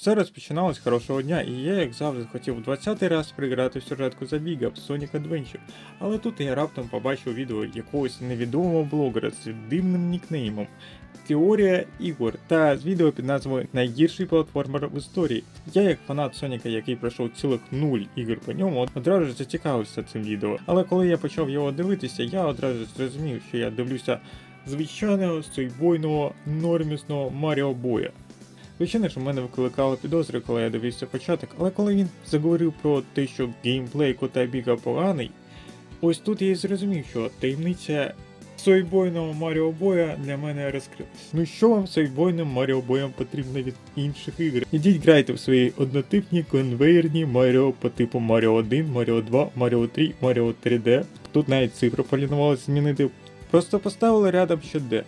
Все розпочиналось з хорошого дня, і я, як завжди, хотів у 20-й раз приграти в сюжетку забіга в Sonic Adventure. Але тут я раптом побачив відео якогось невідомого блогера з дивним нікнеймом. Теорія ігор та з відео під назвою Найгірший платформер в історії. Я, як фанат Соніка, який пройшов цілих нуль ігор по ньому, одразу ж зацікавився цим відео. Але коли я почав його дивитися, я одразу зрозумів, що я дивлюся звичайного стойбойного нормісного Маріо Боя. Звичайно ж, у мене викликало підозри, коли я дивився початок, але коли він заговорив про те, що геймплей кота біга поганий, ось тут я і зрозумів, що таємниця сойбойного Маріо Боя для мене розкрилась. Ну що вам сойбойним Маріо Боям потрібно від інших ігор? Ідіть грайте в свої однотипні конвейерні Маріо по типу Маріо 1, Маріо 2, Маріо 3, Маріо 3D. Тут навіть цифру полінувалися змінити. Просто поставили рядом ще D.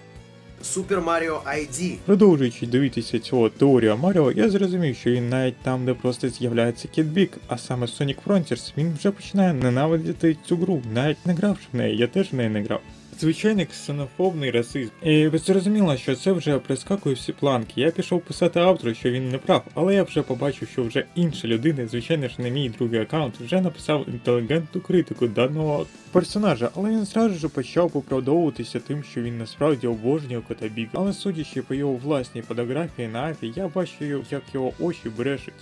Супер Mario ID. Продовжуючи дивитися цього теорія Маріо, я зрозумів, що він навіть там, де просто з'являється Кітбік, а саме Sonic Frontiers, він вже починає ненавидіти цю гру, навіть не гравши в неї, я теж в неї не грав. Звичайний ксенофобний расизм. І зрозуміло, що це вже прискакує всі планки. Я пішов писати автору, що він не прав, але я вже побачив, що вже інші людини, звичайно ж не мій другий аккаунт, вже написав інтелігентну критику даного персонажа, але він зразу ж почав виправдовуватися тим, що він насправді обожнює кота Біга. Але судячи по його власній фотографії на афі, я бачу, як його очі брешуть.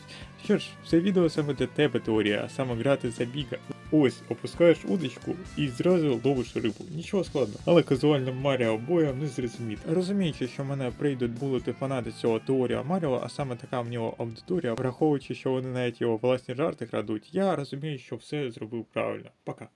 Що ж, це відео саме для тебе теорія, а саме грати за біга. Ось, опускаєш удочку і зразу ловиш рибу. Нічого складного. Але казуальним Маріо боєм не зрозуміти. Розуміючи, що мене прийдуть булити фанати цього теорія Маріо, а саме така в нього аудиторія, враховуючи, що вони навіть його власні жарти крадуть, я розумію, що все зробив правильно. Пока.